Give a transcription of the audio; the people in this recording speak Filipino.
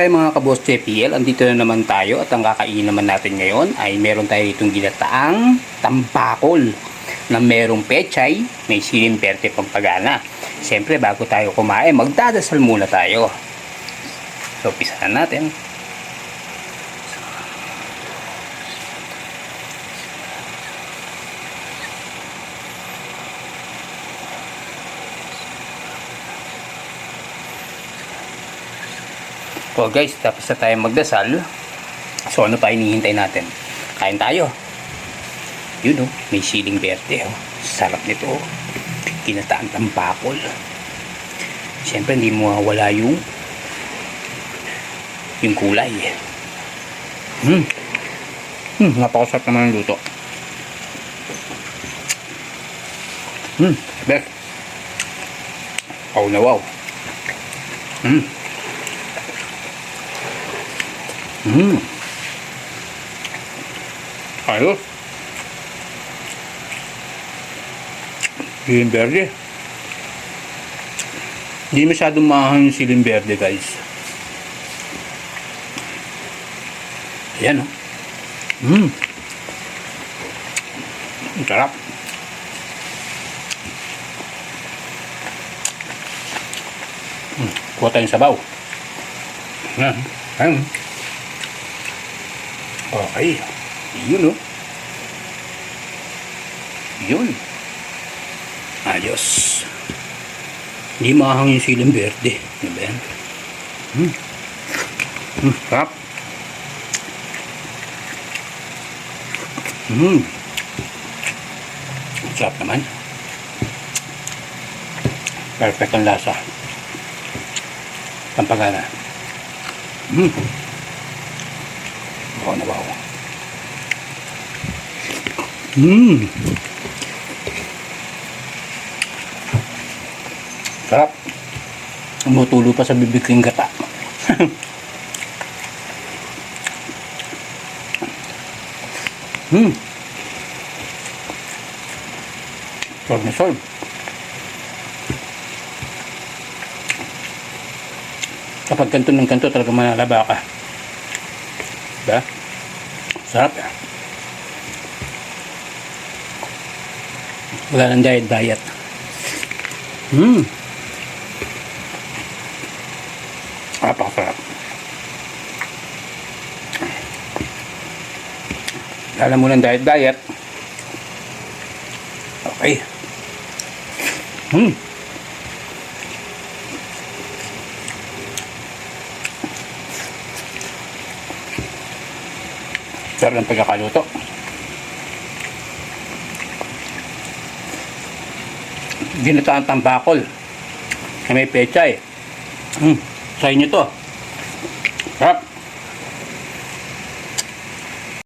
Kaya mga kabos JPL, andito na naman tayo at ang kakainin naman natin ngayon ay meron tayo itong ginataang tambakol na merong pechay, may siling perte pampagana. Siyempre, bago tayo kumain, magdadasal muna tayo. So, pisahan natin. So guys, tapos na tayo magdasal. So ano pa hinihintay natin? Kain tayo. Yun oh, may siling berde oh. Sarap nito oh. Kinataan tampakol. Siyempre hindi mo mawala yung yung kulay. Hmm. Hmm, napakasarap naman ang luto. Hmm, best. Oh na wow. Hmm. Hmm. Ayos. Siling verde. Hindi masyadong mahal yung siling verde, guys. Ayan, oh. Hmm. Ang sarap. Hmm. Kuha tayong sabaw. Ayan. Ayan. Okay. Yun, oh. Yun. Ayos. Hindi mahang yung siling verde. Ano ba yan? Hmm. Hmm, sarap. Hmm. Sarap naman. Perfect ang lasa. Pampagana. Hmm. Wow na wow. Mmm. Sarap. Tumutulo pa sa bibig ko gata. hmm. Solve na solve. Kapag kanto ng kanto talaga manalaba ka. Diba? Sarap eh. Wala nang diet diet. Hmm. Napakasarap. Wala mo ng diet diet. Okay. Hmm. Sarap ng pagkakaluto. Ginataan tambakol. Na may pechay. Hmm. Sa inyo to. Sarap.